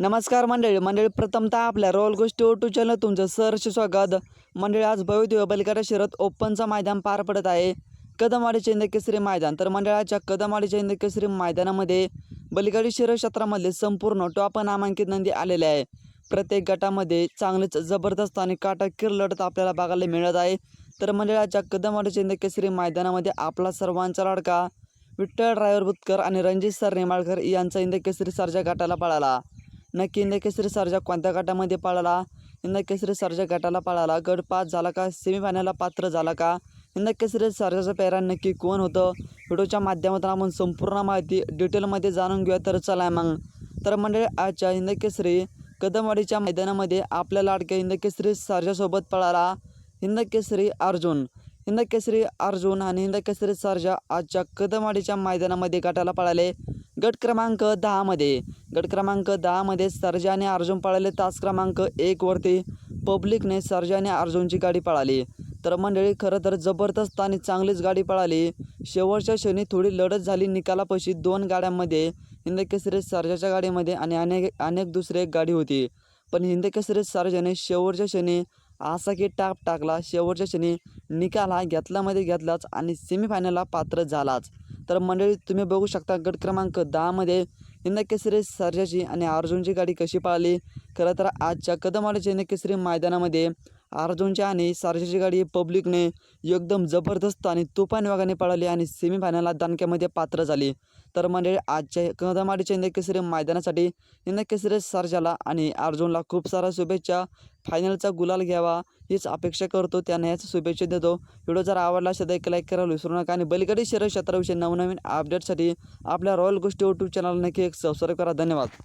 नमस्कार मंडळी मंडळी प्रथमतः आपल्या रोल गोष्टी ओ टू चॅनल तुमचं सहर्ष स्वागत. मंडळी आज भव्य बलिकाडा शरद ओपनचं मैदान पार पडत आहे. कदमवाडी चेंद केसरी मैदान. तर मंडळाच्या कदमवाडी चेंद केसरी मैदानामध्ये बलिकाडी शहर क्षेत्रामधले संपूर्ण टॉप नामांकित नंदी आलेले आहे. प्रत्येक गटामध्ये चांगलीच जबरदस्त आणि काटाकीर लढत आपल्याला बघायला मिळत आहे. तर मंडळाच्या कदमवाडी चेंद केसरी मैदानामध्ये आपला सर्वांचा लाडका विठ्ठल ड्रायव्हर बुतकर आणि रणजित सर नेमाळकर यांचा इंद केसरी सरजा गटाला पळाला. नक्की इंदकेसरी सर्जा कोणत्या गटामध्ये पळाला? इंदकेसरी सर्जा गटाला पळाला? गट पाच झाला का? सेमीफायनलला पात्र झाला का? इंदकेसरी सर्जाचा पेहरा नक्की कोण होतं? व्हिडिओच्या माध्यमातून आपण संपूर्ण माहिती डिटेलमध्ये जाणून घेऊया. तर चला मग. तर मंडळी आजच्या इंदकेसरी कदमवाडीच्या मैदानामध्ये आपल्या लाडक्या इंदकेसरी सर्जासोबत पळाला हिंदकेसरी अर्जुन. हिंदकेसरी अर्जुन आणि हिंदकेसरी सर्जा आजच्या कदमवाडीच्या मैदानामध्ये गटाला पळाले. गट क्रमांक दहामध्ये गट क्रमांक दहामध्ये सर्जाने अर्जुन पळाले. तास क्रमांक एकवरती पब्लिकने सर्जाने अर्जुनची गाडी पळाली. तर मंडळी खरं तर जबरदस्त आणि चांगलीच गाडी पळाली. शेवटच्या क्षणी थोडी लढत झाली. निकालापाशी दोन गाड्यांमध्ये हिंद केसरी सर्जाच्या गाडीमध्ये आणि अनेक अनेक दुसरी एक गाडी होती. पण हिंद केसरी सर्जाने शेवटच्या क्षणी असा की टाप टाकला. शेवटच्या क्षणी निकाल हा घेतल्यामध्ये घेतलाच आणि सेमीफायनलला पात्र झालाच. तर मंडळी तुम्ही बघू शकता गट क्रमांक दहामध्ये हिंद सर्जाची आणि अर्जुनची गाडी कशी पाळली? खरं तर आजच्या कदमवाडीच्या हिंद मैदानामध्ये अर्जुनच्या आणि सर्जाची गाडी पब्लिकने एकदम जबरदस्त आणि तुफान वेगाने पळाली आणि सेमीफायनलला दणक्यामध्ये पात्र झाली. तर म्हणजे आजच्या कदमाडीच्या इंदकेसरी मैदानासाठी इंदकेसरी केसरी सर्जाला आणि अर्जुनला खूप साऱ्या शुभेच्छा. फायनलचा गुलाल घ्यावा हीच अपेक्षा करतो. त्यांना याच शुभेच्छा देतो. व्हिडिओ जर आवडला असेल तर एक लाईक करायला विसरू नका आणि बलगडी शरीर क्षेत्राविषयी नवनवीन अपडेटसाठी आपल्या रॉयल गोष्टी यूट्यूब चॅनल नक्की एक सबस्क्राईब करा. धन्यवाद.